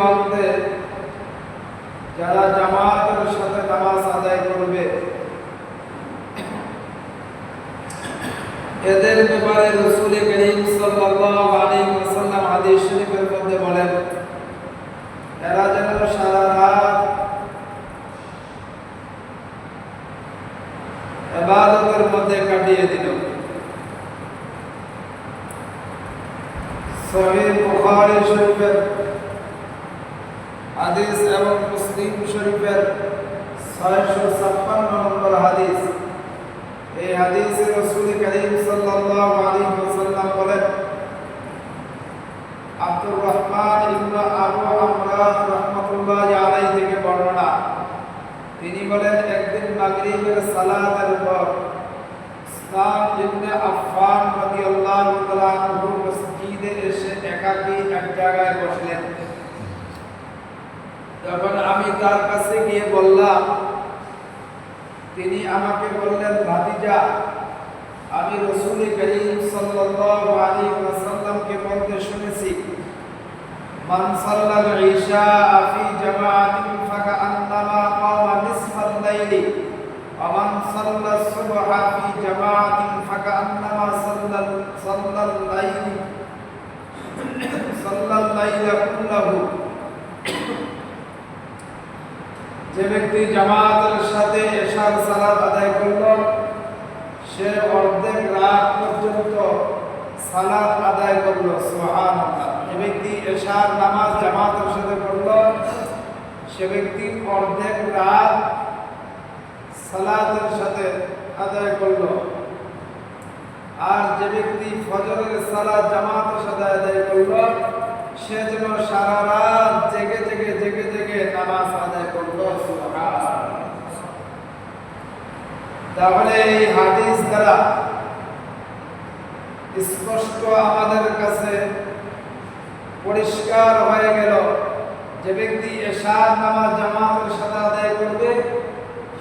ওয়াক্তে যারা জামাতের সাথে নামাজ আদায় করবে, এদের ব্যাপারে রসুল করিম সাল্লাল্লাহু আলাইহি ওয়াসাল্লাম হাদিস শরীফের মধ্যে বলেন, এরা যেন সারা রাত ইবাদতের মধ্যে কাটিয়ে দিল। সহিহ বুখারী শরীফের হাদিস এবং মুসলিম শরীফের ছয়শো ছাপ্পান্ন নম্বর হাদিস। এই হাদিসে রসুল করিম সাল্লাল্লাহু আলাইহি ওয়াসাল্লাম বলেন আব্দুর রহমান ইবনে আবু আমরান রাহমাতুল্লাহ আলাইহি থেকে বর্ণনা। তিনি বলেন, একদিন মাগরিবের সালাতের পর ইসলাম ইবনে আফফান রাদিয়াল্লাহু তাআলা মসজিদে এসে একাকী এক জায়গায় বসলেন। যখন আমি তার কাছে গিয়ে বললাম, তিনি আমাকে বললেন, ভাতিজা, আমি রসুল করিম সাল্লাল্লাহু আলাইহি ওয়াসাল্লামকে বলতে শুনেছি, মান সাল্লাল লাইলি লাইলি লাইলা যে ব্যক্তি জামাতের সাথে এশার সালাত আদায় করল, সে অর্ধেক রাত পর্যন্ত সালাত আদায় করল। সুবহানাল্লাহ। যে ব্যক্তি এশার নামাজ জামাতের সাথে করল সে ব্যক্তি অর্ধেক রাত সালাতের সাথে আদায় করল। আর যে ব্যক্তি ফজরের সালাত জামাতের সাথে আদায় করল, সে যেন সারা রাত জেগে জেগে নামাজ আদায় করল তাহলে এই হাদিস দ্বারা স্পষ্ট আমাদের কাছে পরিষ্কার হয়ে গেল যে ব্যক্তি এশার নামাজ জামাতের সাথে আদায় করবে,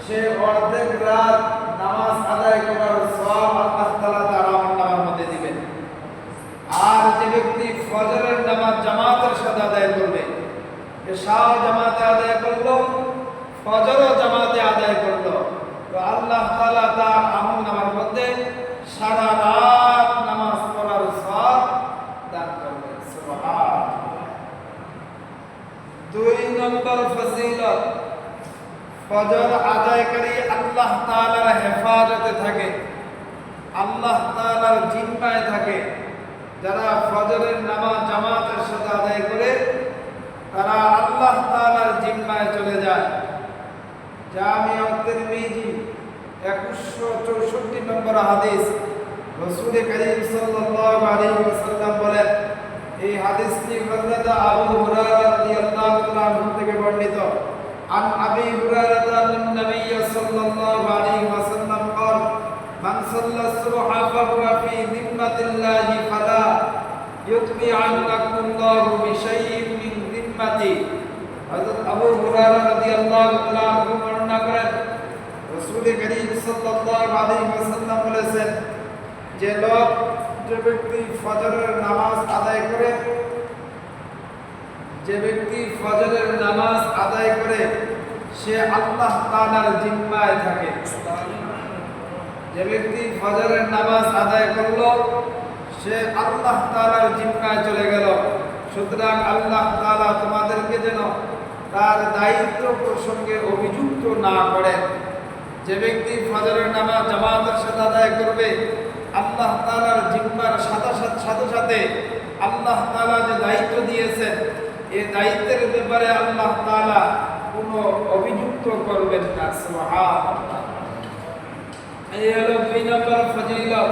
সে অর্ধেক রাত নামাজ আদায় করার সব আল্লাহ তার আমল মধ্যে দিবেন। আর যে ব্যক্তি ফজরের নামাজ জামাতের সাথে আদায় করবে, এশাও জামাতে আদায় করল, ফজরও জামাতে আদায় করল আল্লাহ তাআলা তার আমল নামার মধ্যে সারা রাত নামাজ পড়ার সব দান করবেন দুই নম্বর ফজিলত, ফজর আদায়কারী আল্লাহ তাআলার হেফাজতে থাকে, আল্লাহ তাআলার জিম্মায় থাকে। যারা ফজরের নামাজ জামাতের সাথে আদায় করে, তারা আল্লাহ তাআলার জিম্মায় চলে যায়। জামিয়া তিরমিজি 2164 নম্বর হাদিস রাসূল করিম সাল্লাল্লাহু আলাইহি ওয়াসাল্লাম বলেন এই হাদিসটি হযরত আবু হুরায়রা রাদিয়াল্লাহু তাআলা আনহু থেকে বর্ণিত عن أبي هريرة أن النبي صلى الله عليه وسلم قال من صلى الصبح فهو في ذمة الله فلا يتبعنكم الله بشيء من ذمته হযরত আবু হুরায়রা রাদিয়াল্লাহু তাআলা আনহু বর্ণনা করেন রাসূল করিম বলেছেন যে লোক যে ব্যক্তি ফজরের নামাজ আদায় করে, যে ব্যক্তি ফজরের নামাজ আদায় করে, সে আল্লাহ তাআলার জিম্মায় থাকে। যে ব্যক্তি ফজরের নামাজ আদায় করল, সে আল্লাহ তাআলার জিম্মায় চলে গেল। সুতরাং আল্লাহ তাআলা তোমাদেরকে যেন তার দায়িত্ব প্রসঙ্গে অভিযুক্ত না করেন। যে ব্যক্তি ফজরের নামাজ জামাতের সাথে আদায় করবে, আল্লাহ তাআলার জিম্মার সাথে সাথে সাথে আল্লাহ তাআলা যে দায়িত্ব দিয়েছেন এই দায়িত্বের ব্যাপারে আল্লাহ তাআলা কোনো অভিযুক্ত করবেন না এই হলো দুই নম্বর ফজিলত।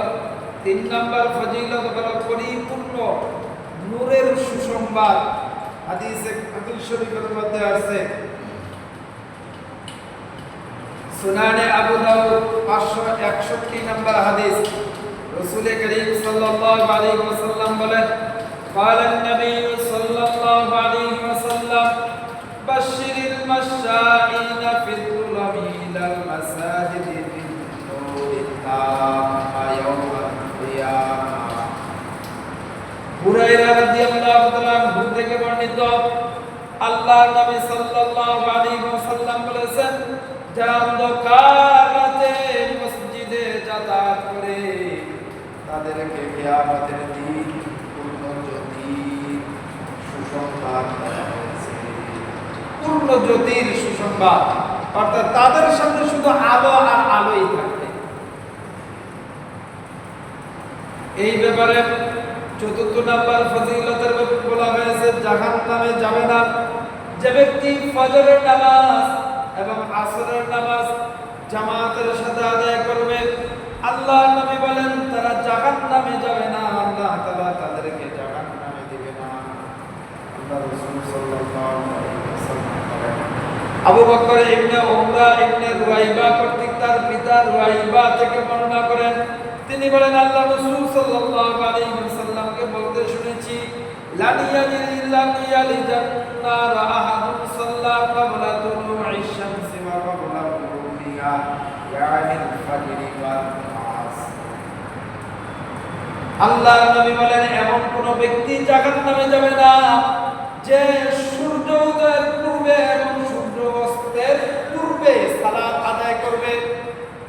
তিন নম্বর ফজিলত হলো পরিপূর্ণ নূরের সুসংবাদ। হাদিসে হাদিস শরীফের মধ্যে আছে সুনানে আবু দাউদ 561 নম্বর হাদিস রাসূল করিম সাল্লাল্লাহু আলাইহি ওয়াসাল্লাম বলেন قال النبي صلى الله عليه وسلم بشر المشائين في الظلم إلى المساجد بالنور التام يوم القيامة হুরায়রা রাদিয়াল্লাহু তাআলা আনহু থেকে বর্ণিত আল্লাহ নবী সাল্লাল্লাহু আলাইহি ওয়াসাল্লাম বলেছেন যারা অন্ধকার রাতে মসজিদে যাতায়াত করে। তাদেরকে কিয়ামতের দিন পূর্ণ জ্যোতি সুসংবাদ দেওয়া হয়েছে। পূর্ণ জ্যোতির সুসংবাদ। অর্থাৎ তাদের সামনে শুধু আলো আর আলোই থাকবে। এই ব্যাপারে চতুর্থ নাম্বার ফজিলতের বলা হয়েছে জাহান নামে যাবে না। যে ব্যক্তি ফজরের নামাজ এবং আসরের নামাজ জামাতের সাথে আদায় করবে আল্লাহ নবী বলেন, তারা জাহান নামে যাবে না, আল্লাহ তাআলা তাদেরকে জাহান নামে দিবে না। আবু বকর ইবনে উমরা ইবনে রুয়াইবা কর্তৃক তার পিতা রুয়াইবা থেকে বর্ণনা করেন। তিনি বলেন, আল্লাহ রাসূল সাল্লাল্লাহু আলাইহি ওয়াসাল্লামকে বলতে শুনেছি ইয়ালিজান নার আহাদুন সাল্লা ক্বাবলা তুলু'i শামসি ওয়া ক্বাবলা গুরুবিহা ইয়ানি আল-ফাজরি ওয়াল আসর আল্লাহ নবী বলেন, এমন কোন ব্যক্তি জাহান্নামে যাবে না যে সূর্য উদয়ের পূর্বে এবং সূর্য অস্তের পূর্বে সালাত আদায় করবে।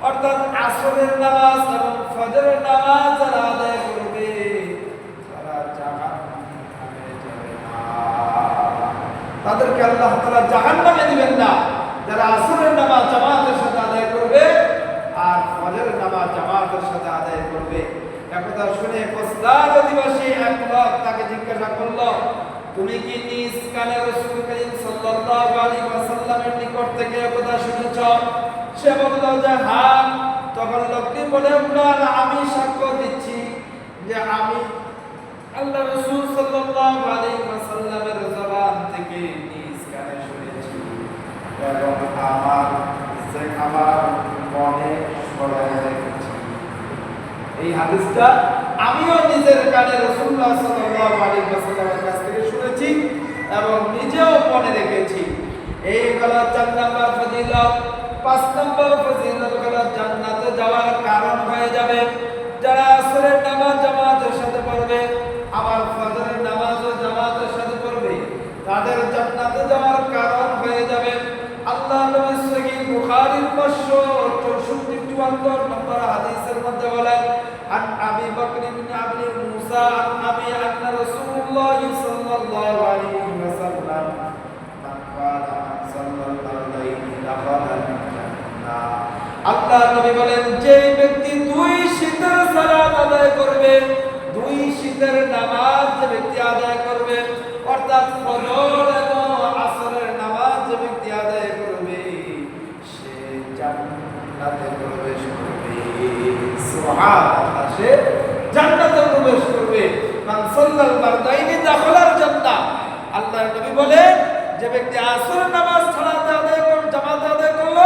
অর্থাৎ আসরের নামাজ এবং ফজরের নামাজ যারা আদায় করবে তারা জাহান্নামে যাবে না তাদেরকে আল্লাহ তাআলা জাহান্নামে দিবেন না। যারা আসরের নামাজ জামাতের সাথে আদায় করবে আর ফজরের নামাজ জামাতের সাথে আদায় করবে। একথা শুনে কোসদার অধিবাসী এক লোক তাকে জিজ্ঞাসা করল, তুমি কি নিজ কানে রাসূল করিম সাল্লাল্লাহু আলাইহি ওয়াসাল্লামের নিকট থেকে একথা শুনেছ? সে বলল যে হ্যাঁ তখন লোকটি বলে উঠল আমি সাক্ষ্য দিচ্ছি যে আমি আল্লাহ রাসূল সাল্লাল্লাহু আলাইহি ওয়াসাল্লামের জবান থেকে নিজ কানে শুনেছি এবং আমার সে আমার মনে ছড়ায় রেখেছি এই হাদিসটা আমিও নিজের কানে রাসূলুল্লাহ সাল্লাল্লাহু আলাইহি ওয়াসাল্লামের কাছ থেকে শুনেছি এবং নিজেও মনে রেখেছি। এই হলো চার নাম্বার ফজিলত, পাঁচ নাম্বার ফজিলত হলো জান্নাতে যাওয়ার কারণ হয়ে যাবে। যারা আসরের নামাজ জামাতের সাথে পড়বে আবার ফজরের নামাজও জামাতের সাথে পড়বে তাদের জান্নাতে যাওয়ার কারণ হয়ে যাবে আল্লাহ নবী সহিহ বুখারীর 564 54 নম্বর হাদিসের মধ্যে বলেন عن أبي بكر بن عبد موسى عن أبي أن رسول الله صلى الله عليه وسلم من قال من صلى الليل دخل الجنة আল্লাহ নবী বলেন যে ব্যক্তি দুই শীতের সালাত আদায় করবে দুই শীতের নামাজ যে ব্যক্তি আদায় করবে অর্থাৎ ফজর এবং সে জান্নাতে প্রবেশ করবে। মান সাল্লাল মারদাইনি দাখালাল জান্নাহ। বলে যে ব্যক্তি নামাজ আদায় করল, জামাতে আদায় করল,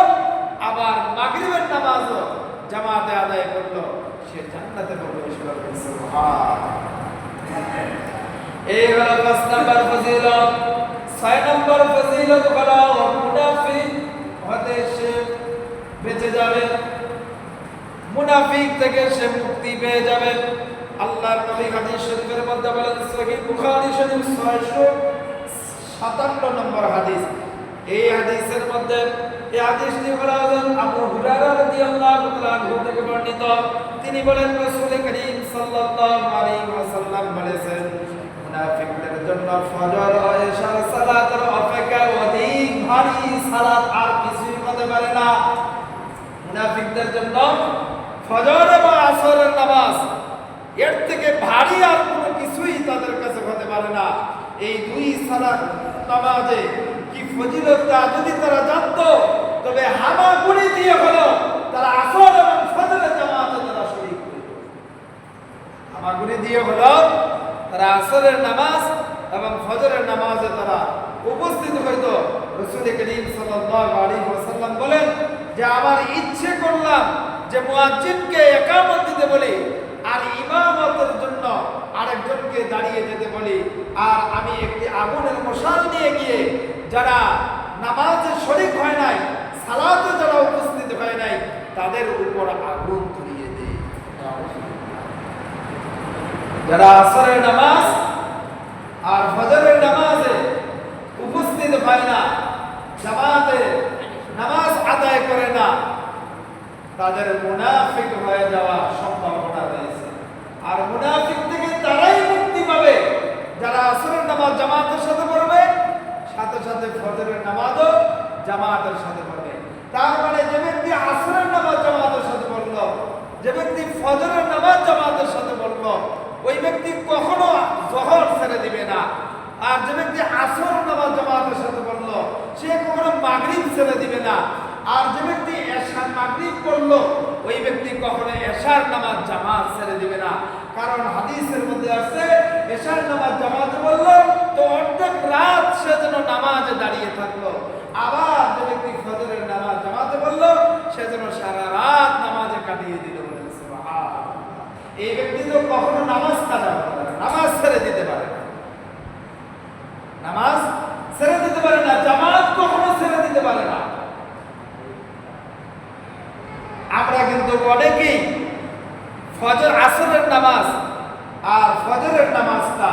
আবার মাগরিবের নামাজও জামাতে আদায় করল, সে জান্নাতে প্রবেশ করবে। সুবহান এই হলো পাঁচ নাম্বার ফজিলত, ছয় নাম্বার ফজিলত হলো বেঁচে যাবে। মুনাফিক থেকে সে মুক্তি পেয়ে যাবে। আল্লাহর নবী হাদিস শরীফের মধ্যে বলেন, সহিহ বুখারী শরীফ 657 নম্বর হাদিস। এই হাদিসের মধ্যে এই হাদিসটি হলো আবু হুরায়রা রাদিয়াল্লাহু তাআলা থেকে বর্ণিত। তিনি বলেন রাসূল করিম সাল্লাল্লাহু আলাইহি ওয়াসাল্লাম বলেছেন, মুনাফিকদের জন্য ফজর ও ইশার সালাতের অপেক্ষা অধিক ভারী সালাত আর কিছুই হতে পারে না। মুনাফিকদের জন্য ফজর এবং আসরের নামাজ, এর থেকে ভারী আর কোনো কিছুই তাদের কাছে হতে পারে না। এই দুই সালাত নামাজে কি ফজিলত তা যদি তারা জানতো, তবে হামাগুড়ি দিয়ে হলো তারা আসর এবং ফজরের জামাতে তারা শরীক হামাগুড়ি দিয়ে হলো তারা আসরের নামাজ এবং ফজরের নামাজে তারা উপস্থিত হইতো। রসুল করিম সাল্লাল্লাহু আলাইহি ওয়াসাল্লাম বলেন যে, আমার ইচ্ছে করলাম যে মুয়াজ্জিনকে একামত দিতে বলি আর ইমামতের জন্য আরেকজনকে দাঁড়িয়ে যেতে বলি, আর আমি একটি আগুনের মশাল নিয়ে গিয়ে যারা নামাজে শরীক হয় নাই, সালাতে যারা উপস্থিত হয় নাই, তাদের উপর আগুন ধরিয়ে দেই যারা আসরের নামাজ আর ফজরের নামাজে উপস্থিত হয় না, জামাতে নামাজ আদায় করে না তাদের মুনাফিক হয়ে যাওয়ার সম্ভাবনা রয়েছে। আর মুনাফিক থেকে তারাই মুক্তি পাবে। যারা আসরের নামাজ জামাতের সাথে পড়বে, সাথে সাথে ফজরের নামাজও জামাতের সাথে পড়বে। তার মানে যে ব্যক্তি আসরের নামাজ জামাতের সাথে পড়ল, যে ব্যক্তি ফজরের নামাজ জামাতের সাথে পড়ল, ওই ব্যক্তি কখনো জহর ছেড়ে দিবে না। আর যে ব্যক্তি আসর নামাজ জামাতের সাথে পড়ল, সে কখনো মাগরিব ছেড়ে দিবে না। আর যে ব্যক্তি এশার মাগরিব পড়ল, ওই ব্যক্তি কখনো এশার নামাজ জামাত ছেড়ে দিবে না কারণ হাদিসের মধ্যে আছে এশার নামাজ জামাতে বলল তো অর্ধেক রাত সে যেন নামাজে দাঁড়িয়ে থাকল আবার যে ব্যক্তি ফজরের নামাজ জামাতে বলল সে যেন সারা রাত নামাজে কাটিয়ে দিল। এই ব্যক্তি তো কখনো নামাজ কাজা করতে পারে না, নামাজ ছেড়ে দিতে পারে না নামাজ ছেড়ে দিতে পারে না জামাত কখনো ছেড়ে দিতে পারে না আমরা কিন্তু অনেকেই ফজর আসরের নামাজ আর ফজরের নামাজটা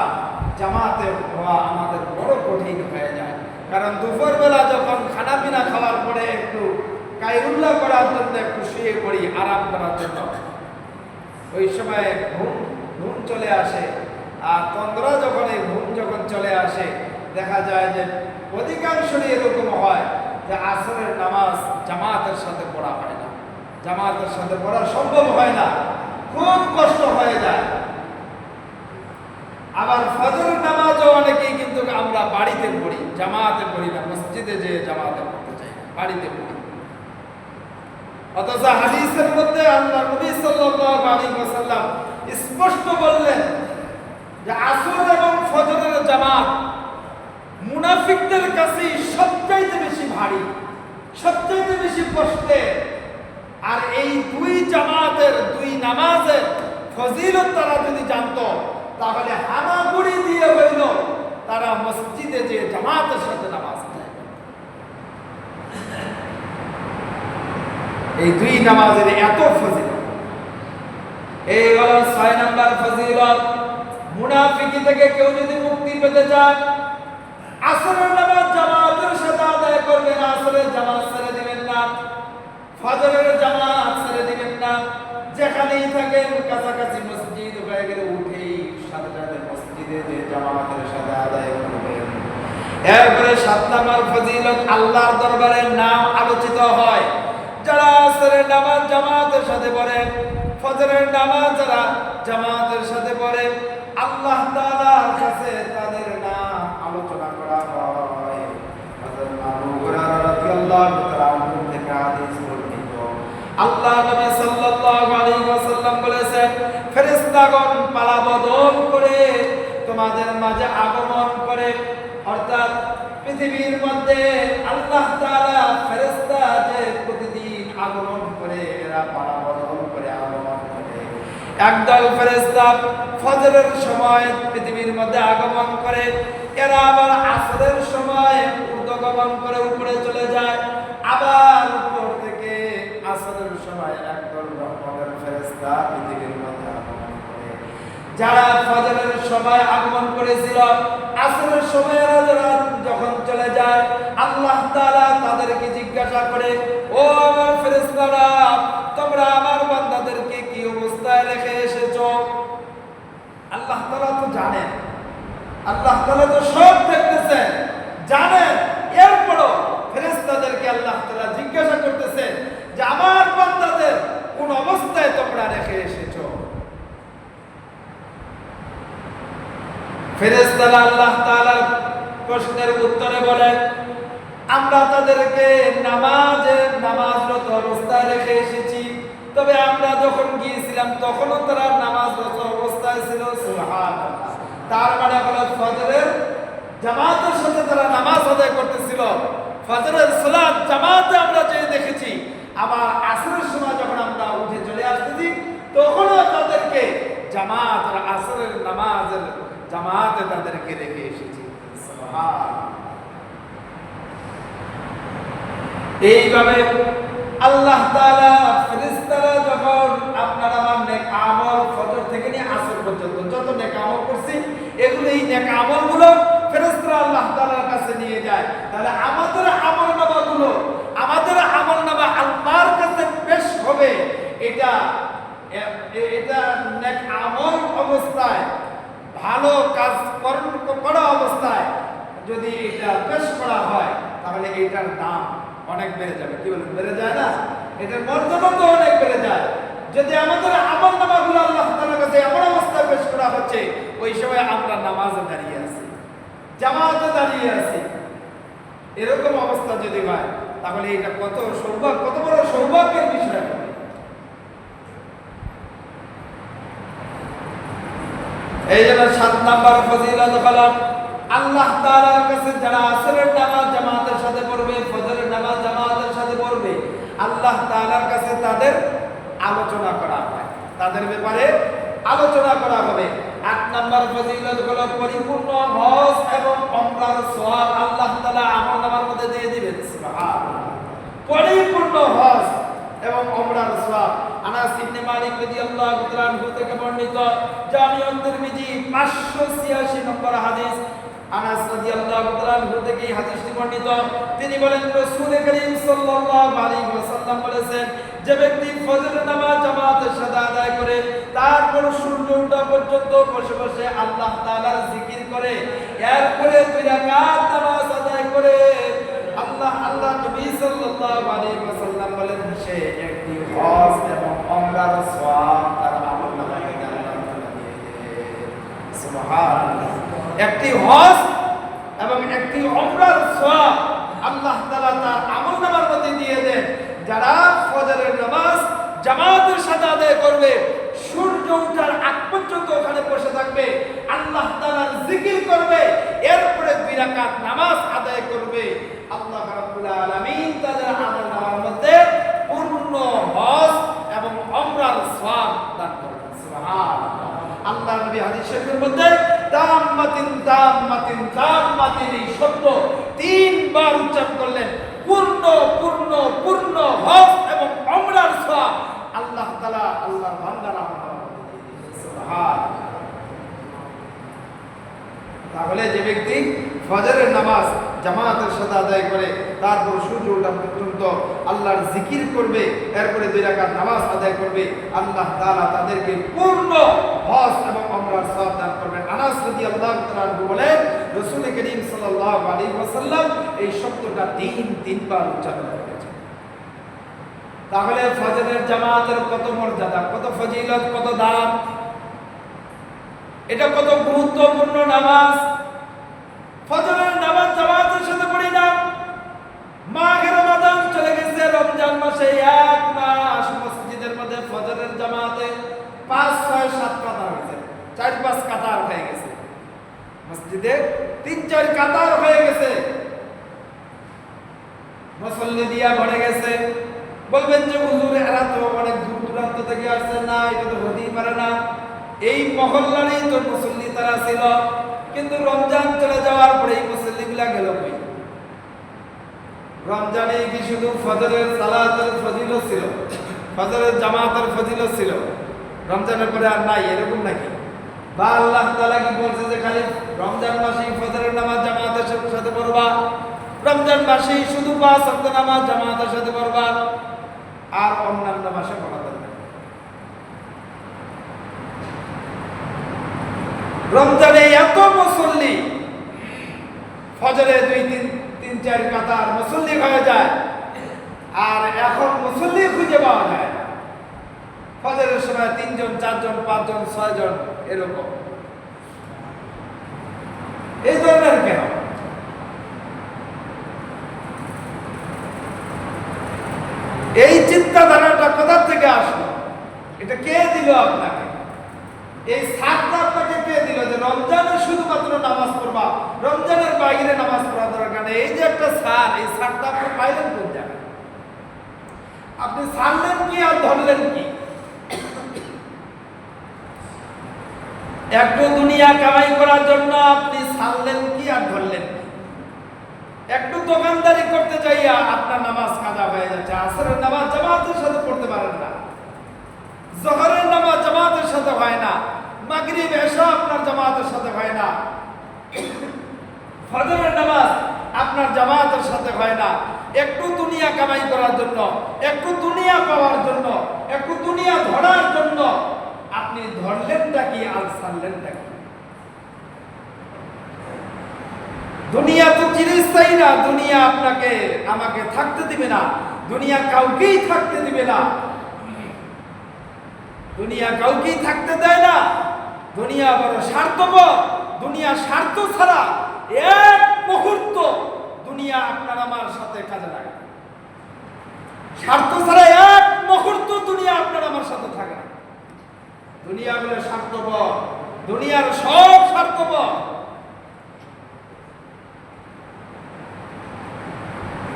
জামাতে হওয়া আমাদের বড় কঠিন হয়ে যায়। কারণ দুপুর বেলা যখন খানা পিনা খাওয়ার পরে একটু কাইরুল্লাহ করার জন্য একটু শুয়ে পড়ি, আরাম করার জন্য। ওই সময় ঘুম ঘুম চলে আসে। আর তন্দ্রা যখন এই ঘুম যখন চলে আসে, দেখা যায় যে অধিকাংশই এরকম হয় যে আসরের নামাজ জামাতের সাথে পড়া হয় না। জামাতের সাথে পড়া সম্ভব হয় না। খুব কষ্ট হয়ে যায়। আবার ফজরের নামাজও অনেকেই কিন্তু আমরা বাড়িতে পড়ি, জামাতে পড়ি না, মসজিদে যে জামাতে পড়তে চাই, বাড়িতে পড়ি। অথচ হাদিসের মধ্যে আল্লাহ নবী সাল্লাল্লাহু আলাইহি ওয়াসাল্লাম স্পষ্ট বললেন যে আসর এবং ফজরের জামাত মুনাফিকদের কাছে সবচাইতে বেশি ভারী, সবচাইতে বেশি কষ্টে আর এই দুই জামাতের দুই নামাজের ফজিলত তারা যদি জানতো, তাহলে হামাগুড়ি দিয়ে হইল তারা মসজিদে যে জামাতের সাথে নামাজ এই দুই নামাজের এত ফজিলত। এই হলো ছয় নাম্বার ফজিলত। মুনাফিকি থেকে কেউ যদি মুক্তি পেতে চায়, আসরের নামাজ জামাতের সাথে আদায় করবেন, আসরের জামাত ছেড়ে দিবেন না। ফজরের জামাত ছেড়ে দিবেন না। যেখানেই থাকেন, কাছাকাছি মসজিদ হয়ে গেলে উঠেই সাথে মসজিদে যে জামাতের সাথে আদায় করবেন। এরপরে সাত নাম্বার ফজিলত আল্লাহর দরবারে নাম আলোচিত হয়। যারা আসরের নামাজ জামাতের সাথে পড়েন, ফজরের নামাজ যারা জামাতের সাথে পড়ে আল্লাহ তাআলার কাছে তাদের নাম আলোচনা করা হয়। হযরত আবু হুরায়রা রাদিয়াল্লাহু তাআলা থেকে হাদিস আল্লাহ নবী সাল্লাল্লাহু আলাইহি ওয়াসাল্লাম বলেছেন, ফেরেশতাগণ পালাবদল করে তোমাদের মাঝে আগমন করে। অর্থাৎ পৃথিবীর মধ্যে আল্লাহ তাআলা ফেরেশতা যে প্রতিদিন আগমন করে, এরা পালাবদল করে, আগমন করে। একদল ফেরেশতা ফজরের সময় পৃথিবীর মধ্যে আগমন করে, এরা আবার আসরের সময় ঊর্ধ্বগমন করে উপরে চলে যায় আবার উপর থেকে আসরের সময় একদল রহমতের ফেরেশতা পৃথিবীর মধ্যে আগমন করে যারা ফজরের সময় আগমন করেছিল। আসরের সময় যারা যখন চলে যায়, আল্লাহ তাআলা তাদেরকে জিজ্ঞাসা করে, ও আমার ফেরেশতারা, তোমরা আমার বান্দাদেরকে কি অবস্থায় রেখে এসেছ? আল্লাহ তাআলা তো জানেন। আল্লাহ তাআলা তো সব দেখতেছেন, জানেন। এরপরও ফেরেশতাদেরকে আল্লাহ তাআলা জিজ্ঞাসা করতেছেন যে, আমার বান্দাদের কোন অবস্থায় তোমরা রেখে এসেছ? ফেরেশতারা আল্লাহ তাআলার প্রশ্নের উত্তরে বলেন আমরা তাদেরকে নামাজে নামাজরত অবস্থায় রেখে এসেছি। তবে আমরা যখন গিয়েছিলাম, তখনও তারা নামাজরত অবস্থায় ছিল। সুবহানাল্লাহ। তার মানে হলো ফজরের জামাতের সাথে তারা নামাজ আদায় করতেছিল। ফজরের সালাত জামাতে আমরা যে দেখেছি। আবার আসরের সময় যখন আমরা উঠে চলে আসতেছি, তখনও তাদেরকে জামাত আসরের নামাজের জামাতে তাদেরকে রেখে এসেছি। এইভাবে আল্লাহ তাআলা যখন আপনার আমার নেক আমল ফজর থেকে নিয়ে আসর পর্যন্ত যত নেক আমল করছি, এগুলো এই নেক আমলগুলো ফেরেশতারা আল্লাহ তাআলার কাছে নিয়ে যায়। তাহলে আমাদের আমল নামাগুলো, আমাদের আমল নামা আল্লাহর কাছে পেশ হবে। এটা এটা নেক আমল অবস্থায় ভালো কাজ কর- অবস্থায় যদি এটা পেশ করা হয়, তাহলে এটার দাম অনেক বেড়ে যাবে। কি বলেন? বেড়ে যায় না? এটার মর্যাদা তো অনেক বেড়ে যায়। যদি আমাদের আমল নামাগুলো আল্লাহ কাছে এমন অবস্থায় পেশ করা হচ্ছে, ওই সময় আমরা নামাজে দাঁড়িয়ে আছি, জামাতে দাঁড়িয়ে আছি। এরকম অবস্থা যদি হয়, তাহলে এটা কত সৌভাগ্য কত বড় সৌভাগ্যের বিষয় হবে এই জন্য সাত নাম্বার ফজিলত হলো আল্লাহ তাআলার কাছে যারা আসরের নামাজ জামাতের সাথে পড়বে, ফজরের নামাজ জামাতের সাথে পড়বে, আল্লাহ তাআলার কাছে তাদের আলোচনা করা হয়। তাদের ব্যাপারে আলোচনা করা হবে। আট নাম্বার ফজিলত হলো পরিপূর্ণ হজ এবং ওমরার সওয়াব আল্লাহ তাআলা আমল নামার মধ্যে দিয়ে দিবেন। সুবহানাল্লাহ। পরিপূর্ণ হজ এবং ওমরার সওয়াব আনাস ইবনে মালিক রাদিয়াল্লাহু তাআলা থেকে বর্ণিত জামিউত তিরমিজি 586 নম্বর হাদিস। আনাস রাদিয়াল্লাহু তাআলা থেকে এই হাদিসটি বর্ণিত। তিনি বলেন, রাসূল করিম সাল্লাল্লাহু আলাইহি ওয়াসাল্লাম বলেছেন, যে ব্যক্তি ফজরের নামাজ জামাতের সাথে আদায় করে, তারপর সূর্য ওঠা পর্যন্ত বসে বসে আল্লাহ তাআলার জিকির করে, এরপরে দুই রাকাত নামাজ আদায় করে। আল্লাহ আল্লাহ নবী সাল্লাল্লাহু আলাইহি ওয়াসাল্লাম বলেন, সে একটি হজ এবং ওমরার সওয়াব তার আমলনামায় আল্লাহ দিয়ে সুবহানাল্লাহ। একটি হজ এবং একটি ওমরার সওয়াব আল্লাহ তাআলা তার আমলনামার মধ্যে দিয়ে দেন। যারা ফজরের নামাজ জামাতের সাথে আদায় করবে, সূর্য ওঠার আগ পর্যন্ত ওখানে বসে থাকবে, আল্লাহ তাআলার জিকির করবে, এরপরে দুই রাকাত নামাজ আদায় করবে। আল্লাহ রাব্বুল আলামিন তাদের আমল মধ্যে পূর্ণ হজ এবং ওমরার সওয়াব দান করবেন সুবহানাল্লাহ। আল্লাহ নবী হাদিস মধ্যে তাম্মাতিন তাম্মাতিন তাম্মাতিন এই শব্দ তিনবার উচ্চারণ করলেন। পূর্ণ পূর্ণ পূর্ণ হজ এবং ওমরার সওয়াব আল্লাহ তাআলা আল্লাহর বান্দার আমল। সুবহানাল্লাহ। তাহলে যে ব্যক্তি ফজরের নামাজ জামাতের সাথে আদায় করে, তারপর সূর্য ওঠা পর্যন্ত আল্লাহর জিকির করবে, এরপরে দুই রাকাত নামাজ আদায় করবে, আল্লাহ তাআলা তাদেরকে পূর্ণ হজ এবং ওমরার সওয়াব দান করবেন। আনাস রাদিয়াল্লাহু তাআলা আনহু বলেন, রসুল করিম সাল্লাল্লাহু আলাইহি ওয়াসাল্লাম এই শব্দটা তিন, তিনবার উচ্চারণ তাহলে ফজরের জামাতের কত মর্যাদা, কত ফজিলত, কত দাম? এটা কত গুরুত্বপূর্ণ নামাজ? ফজরের নামাজ জামাতের সাথে পড়ি না মাঘের রমাদান চলে গেছে, রমজান মাসে এক মাস মসজিদের মধ্যে ফজরের জামাতে পাঁচ, ছয়, সাত কাতার হয়েছে। চার, পাঁচ কাতার হয়ে গেছে। মসজিদে তিন, চার কাতার হয়ে গেছে। মুসল্লি দিয়া ভরে গেছে। বলবেন যে, হুজুর, এরা তো অনেক দূর দূরান্ত থেকে আসছে। না, এটা তো হতেই পারে না। এই মহল্লারই তো মুসল্লি তারা ছিল। কিন্তু রমজান চলে যাওয়ার পরে এই মুসল্লিগুলা গেল কই? রমজানে কি শুধু ফজরের সালাতের ফজিলত ছিল? ফজরের জামাতের ফজিলত ছিল? রমজানের পরে আর নাই, এরকম নাকি? বা আল্লাহ তাআলা কি বলছে যে খালি রমজান মাসেই ফজরের নামাজ জামাতের সাথে পড়বা? রমজান মাসেই শুধু পাঁচ নামাজ জামাতের সাথে পড়বা? আর অন্যান্য মাসে পড়া দরকার নেই। রমজানে এত মুসল্লি, ফজরে দুই, তিন তিন, চার কাতার মুসল্লি হয়ে যায়, আর এখন মুসল্লি খুঁজে পাওয়া যায়। ফজরের সময় তিনজন, চারজন, পাঁচজন, ছয়জন, এরকম। এই ধরনের কেন এই চিন্তাধারাটা কোথা থেকে আসলো? এটা কে দিল আপনাকে? এই সাতটা আপনাকে কে দিল যে রমজানে শুধুমাত্র নামাজ পড়বা? রমজানের বাইরে নামাজ পড়া দরকার নেই। এই যে একটা সার, এই সারটা আপনি পাইলেন কোন জায়গায়? আপনি ছাড়লেন কি আর ধরলেন কি? একটু দুনিয়া কামাই করার জন্য আপনি ছাড়লেন কি আর ধরলেন? একটু দোকানদারি করতে চাইয়া আপনার নামাজ কাজা হয়ে যাচ্ছে। আসরের নামাজ জামাতের সাথে পড়তে পারেন না। সাথে হয় না। মাগরিব এসা আপনার জামাতের সাথে হয় না। ফজরের নামাজ আপনার জামাতের সাথে হয় না। একটু দুনিয়া কামাই করার জন্য, একটু দুনিয়া পাওয়ার জন্য, একটু দুনিয়া ধরার জন্য। আপনি ধরলেনটা কি, আর ছাড়লেনটা কি? দুনিয়া তো জিনিস চিরস্থায়ী না, দুনিয়া আপনাকে, আমাকে থাকতে দিবে না। দুনিয়া কাউকেই থাকতে দিবে না। দুনিয়া কাউকেই থাকতে দেয় না। দুনিয়া বড় স্বার্থপর, দুনিয়া স্বার্থ ছাড়া এক মুহূর্ত দুনিয়া আপনার আমার সাথে কাজে লাগে স্বার্থ ছাড়া এক মুহূর্ত দুনিয়া আপনার আমার সাথে থাকে না। দুনিয়া বলে স্বার্থপর, দুনিয়ার সব স্বার্থপর।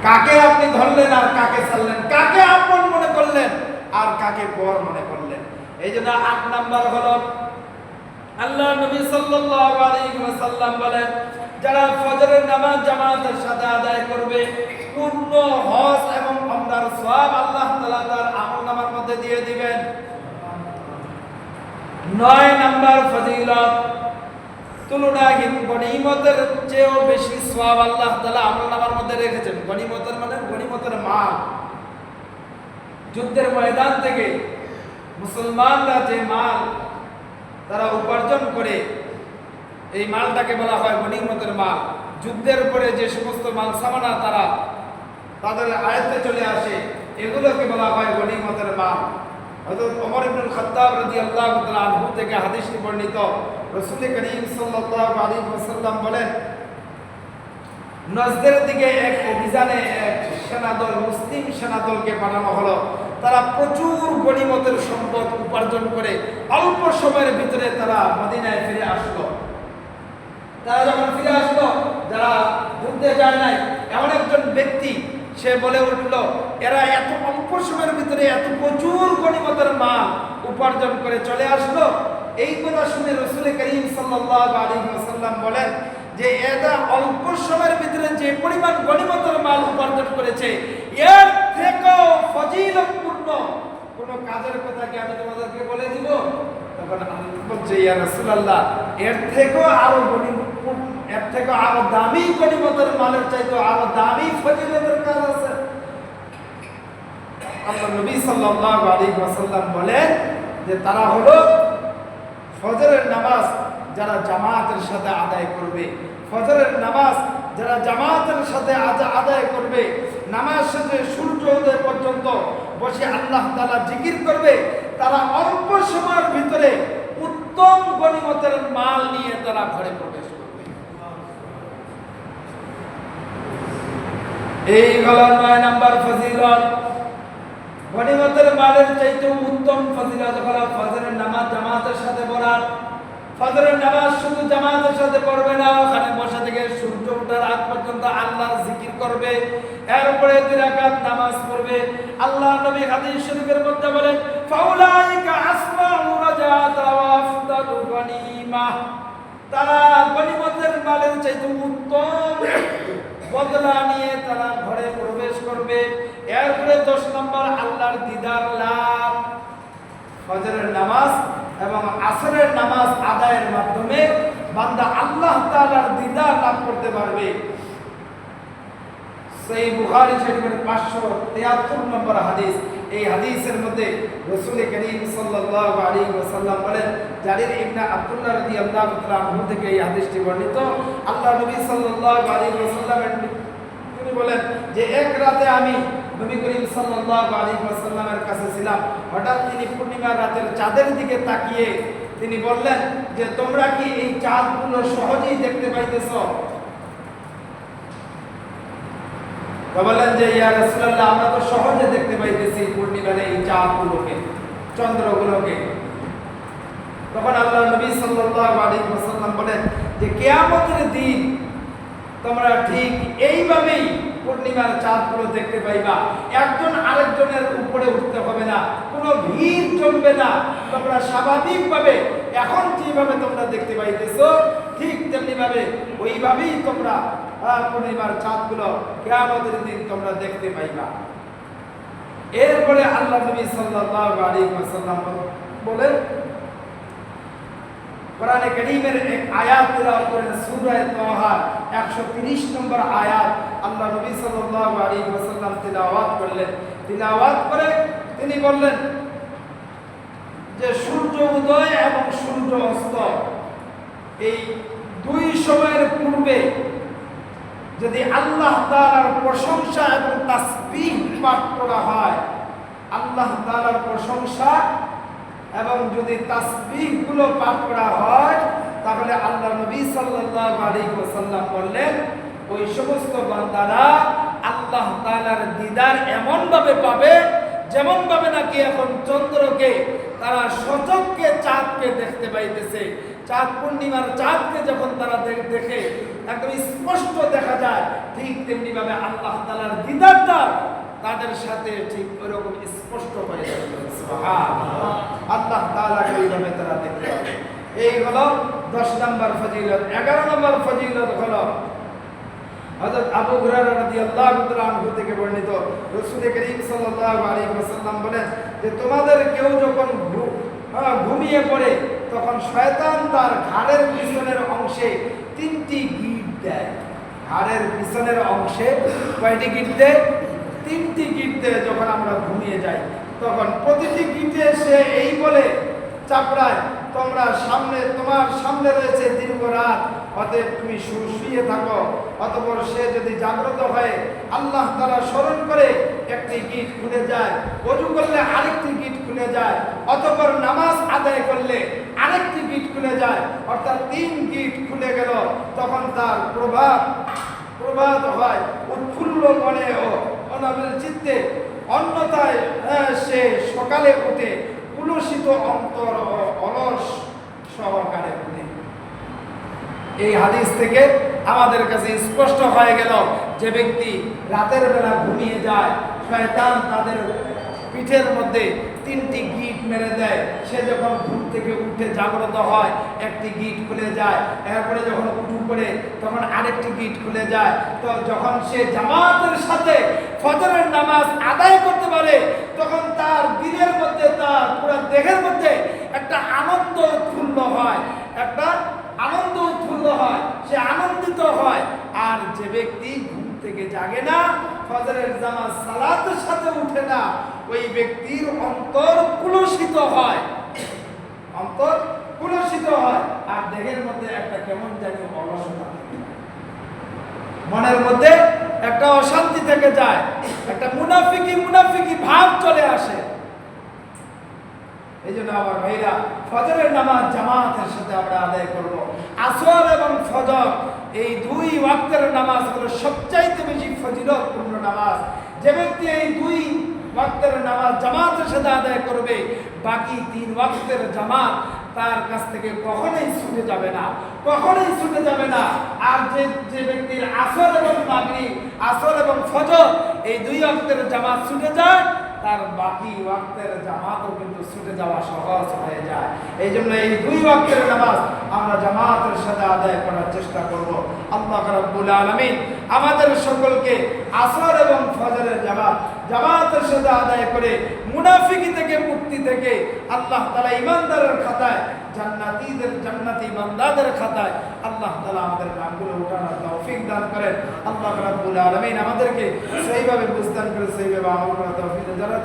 কাকে আপনি ধরলেন আর কাকে ছাড়লেন? কাকে আপন মনে করলেন আর কাকে পর মনে করলেন? এই জন্য আট নাম্বার হলো, আল্লাহ নবী সাল্লাল্লাহু আলাইহি ওয়াসাল্লাম বলেন, যারা ফজরের নামাজ জামাতের সাথে আদায় করবে, পূর্ণ হজ এবং আমরার সওয়াব আল্লাহ তাআলা তার আমলনামার মধ্যে দিয়ে দিবেন। নয় নাম্বার ফজিলত তুলনাহীন গনিমতের চেয়েও বেশি সওয়াব আল্লাহ তাআলা আমলনামার মধ্যে রেখেছেন। গনিমতের মানে গনিমতের মাল। যুদ্ধের ময়দান থেকে মুসলমানরা যে মাল তারা উপার্জন করে, এই মালটাকে বলা হয় গনিমতের মাল। যুদ্ধের পরে যে সমস্ত মাল সামানা তারা তাদের আয়ত্তে চলে আসে, এগুলোকে বলা হয় গনিমতের মাল। হযরত ওমর ইবনে খাত্তাব রাদিয়াল্লাহু তাআলা আনহু থেকে হাদিসটি বর্ণিত। রাসূল করিম সাল্লাল্লাহু আলাইহি ওয়াসাল্লাম বলেন, নজদের দিকে এক অভিযানে এক সেনাদল, মুসলিম সেনাদলকে পাঠানো হলো। তারা প্রচুর গণিমতের সম্পদ উপার্জন করে অল্প সময়ের ভিতরে তারা মদিনায় ফিরে আসলো। তারা যখন ফিরে আসলো, যারা যুদ্ধে যায় নাই, এমন একজন ব্যক্তি, সে বলে উঠল, এরা এত অল্প সময়ের ভিতরে এত প্রচুর গণিমতের মা উপার্জন করে চলে আসলো। এই কথা শুনে রসুল করিম আলাইহি বলেন যে, এরা অল্প সময়ের ভিতরে যে পরিমাণ গণিমতের মাল উপার্জন করেছে এর থেকেও ফজিলতপূর্ণ কোন কাজের কথা কি আমি তোমাদেরকে বলে দিব? তখন আমি বলছি, ইয়া রাসূলুল্লাহ, এর থেকেও আরও গণিমত এর থেকেও আরও দামি গণিমতের মালের চাইতে আরও দামি ফজিলতের কাজ আছে। আল্লাহ নবী সাল্লাল্লাহু আলাইহি ওয়াসাল্লাম বলেন যে তারা হলো ফজরের নামাজ যারা জামাতের সাথে আদায় করবে, ফজরের নামাজ যারা জামাতের সাথে আদা- আদায় করবে নামাজ শেষে সূর্য উদয় পর্যন্ত বসে আল্লাহ তালা জিকির করবে। তারা অল্প সময়ের ভিতরে উত্তম গনিমতের মাল নিয়ে তারা ঘরে প্রবেশ করবে। এই হলো নয় নাম্বার ফজিলত। গনিমতের মালের চাইতে উত্তম ফজিলত হলো ফজরের নামাজ জামাতের সাথে পড়ার ফজরের নামাজ শুধু জামাতের সাথে পড়বে না, ওখানে বসে থেকে সূর্য ওঠার আগ পর্যন্ত আল্লাহর জিকির করবে। এরপরে দুই রাকাত নামাজ পড়বে। আল্লাহ নবী হাদিস শরীফের মধ্যে বলেন, ফাউলাইকা আসমাউ রাজাতা ওয়া আফদালু গনিমা। তারা গনিমতের মালের চাইতে উত্তম বদলা নিয়ে তারা ঘরে প্রবেশ করবে। এরপরে দশ নম্বর আল্লাহর দিদার লাভ ফজরের নামাজ এবং আসরের নামাজ আদায়ের মাধ্যমে বান্দা আল্লাহ তাআলার দিদার লাভ করতে পারবে। সেই বুখারী শরীফের 573 নম্বর হাদিস। এই হাদিসের মধ্যে রাসূল করিম সাল্লাল্লাহু আলাইহি ওয়াসাল্লাম বলেন, জারির ইবনে আব্দুল্লাহ রাদিয়াল্লাহু তাআলা থেকে এই হাদিসটি বর্ণিত। আল্লাহ নবী সাল্লাল্লাহু আলাইহি ওয়াসাল্লামের তিনি বলেন যে, এক রাতে আমি নবী করিম সাল্লাল্লাহু আলাইহি ওয়াসাল্লামের কাছে ছিলাম। হঠাৎ তিনি পূর্ণিমার রাতের চাঁদের দিকে তাকিয়ে তিনি বললেন যে, তোমরা কি এই চাঁদগুলো সহজেই দেখতে পাইতেছো? বললেন যে, ইয়া রাসূলুল্লাহ, আমরা তো সহজে দেখতে পাইতেছি পূর্ণিমার এই চাঁদগুলোকে, চন্দ্রগুলোকে। তখন আল্লাহ নবী সাল্লাল্লাহু আলাইহি ওয়াসাল্লাম বলেন যে, কিয়ামতের দিন তোমরা ঠিক এইভাবেই পূর্ণিমার চাঁদগুলো দেখতে পাইবা। একজন আরেকজনের উপরে উঠতে হবে না। কোনো ভিড় জমবে না। তোমরা স্বাভাবিকভাবে এখন যেভাবে তোমরা দেখতে পাইতেছো, ঠিক তেমনি ভাবে ওইভাবেই তোমরা পূর্ণিমার চাঁদগুলো কেয়ামতের দিন তোমরা দেখতে পাইবা। এরপরে আল্লাহ নবী সাল্লাল্লাহু আলাইহি ওয়াসাল্লাম বলেন কোরআনে কারীমের এক আয়াত তেলাওয়াত করেন, সূরা তাহা 130 নম্বর আয়াত। আল্লাহ নবী সাল্লাল্লাহু আলাইহি ওয়াসাল্লাম তেলাওয়াত করলেন। তেলাওয়াত করে তিনি বললেন যে, সূর্য উদয় এবং সূর্য অস্ত। এই দুই সময়ের পূর্বে যদি আল্লাহ তাআলার প্রশংসা এবং তাসবিহ পাঠ করা হয়, আল্লাহ তাআলার প্রশংসা এবং যদি তাসবিহগুলো পাঠ করা হয়, তাহলে আল্লাহ নবী সাল্লাল্লাহু আলাইহি ওয়াসাল্লাম বললেন, ওই সমস্ত বান্দারা আল্লাহ তাআলার দিদার এমন ভাবে পাবে যেমন ভাবে নাকি এখন চন্দ্রকে তারা সচককে চাঁদকে দেখতে পাইতেছে। চাঁদ পূর্ণিমার চাঁদকে যখন তারা দেখ- দেখে, একদম স্পষ্ট দেখা যায়, ঠিক তেমনি ভাবে আল্লাহ তাআলার দিদারটা তাদের সাথে ঠিক ওইরকম স্পষ্ট হয়ে যাবে। আল্লাহ এইভাবে তারা দেখতে পাবে। এই হলো দশ নম্বর ফজিলত। এগারো নম্বর ফজিলত হলো তোমাদের কেউ যখন ঘুমিয়ে পড়ে, তখন শয়তান তার ঘাড়ের পিছনের অংশে তিনটি গিট দেয়। ঘাড়ের পিছনের অংশে কয়টি গিট দেয়? তিনটি দেয় যখন আমরা ঘুমিয়ে যাই, তখন প্রতিটি গিটে সে এই বলে, চাপড়ায়, তোমরা সামনে, তোমার সামনে রয়েছে দীর্ঘ রাত। অতএব তুমি শুয়ে থাকো। অতপর সে যদি জাগ্রত হয়, আল্লাহ তারা স্মরণ করে একটি গিট খুলে যায়, অজু করলে আরেকটি গিট খুলে যায়, অতপর নামাজ আদায় করলে আরেকটি গিট খুলে যায়। অর্থাৎ তিন গিট খুলে গেল, তখন তার প্রভাব, প্রভাত হয় উৎফুল্ল মনে ও অনাবিল চিত্তে অন্যথায় সে সকালে উঠে কুলসিত অন্তর ও অলস সহকারে উঠে। এই হাদিস থেকে আমাদের কাছে স্পষ্ট হয়ে গেল যে ব্যক্তি রাতের বেলা ঘুমিয়ে যায়, শয়তান তাদের পিঠের মধ্যে তিনটি গিট মেরে দেয়। সে যখন ঘুম থেকে উঠে জাগ্রত হয়, একটি গিট খুলে যায়। এরপরে যখন উঠু করে তখন আরেকটি গিট খুলে যায়। তো যখন সে জামাতের সাথে ফজরের নামাজ আদায় করতে পারে, তখন তার দিনের মধ্যে, তার পুরো দেহের মধ্যে একটা আনন্দ উৎফুল্ল হয়। একটা আনন্দ উৎফুল্ল হয়, সে আনন্দিত হয়। আর যে ব্যক্তি ঘুম থেকে জাগে না, ফজরের জামাত সালাতের সাথে উঠে না ওই ব্যক্তির অন্তর কুলসিত হয়। অন্তর কুলসিত হয়। আর দেহের মধ্যে একটা কেমন জানি অলসতা মনের মধ্যে একটা অশান্তি থেকে যায়। একটা মুনাফিকি মুনাফিকি ভাব চলে আসে। এই জন্য আমার ভাইরা, ফজরের নামাজ জামাতের সাথে আমরা আদায় করব। আসর এবং ফজর, এই দুই ওয়াক্তের নামাজ হলো সবচাইতে বেশি ফজিলতপূর্ণ নামাজ। যে ব্যক্তি এই দুই ওয়াক্তের নামাজ জামাতের সাথে আদায় করবে। বাকি তিন ওয়াক্তের জামাত তার কাছ থেকে কখনোই ছুটে যাবে না, কখনোই ছুটে যাবে না। আর যে যে ব্যক্তির আসর এবং মাগরিব, আসর এবং ফজর, এই দুই ওয়াক্তের জামাত ছুটে যায়, তার বাকি ওয়াক্তের জামাতও কিন্তু ছুটে যাওয়া সহজ হয়ে যায়। এই জন্য এই দুই ওয়াক্তের নামাজ আমরা জামাতের সাথে আদায় করার চেষ্টা করব। আল্লাহ রাব্বুল আলামিন আমাদের সকলকে আসর এবং ফজরের জামাত জামাতের সাথে আদায় করে মুনাফিকি থেকে, মুক্তি থেকে আল্লাহ তালা ইমানদারের খাতায়, জান্নাতিদের, জান্নাতি ইমানদাদের খাতায় আল্লাহ তালা আমাদের নামগুলো উঠানোর তৌফিক দান করেন আল্লাহ রাব্বুল আলমিন আমাদেরকে সেইভাবে বুঝদান করে, সেইভাবে আমল করার তৌফিক। যারা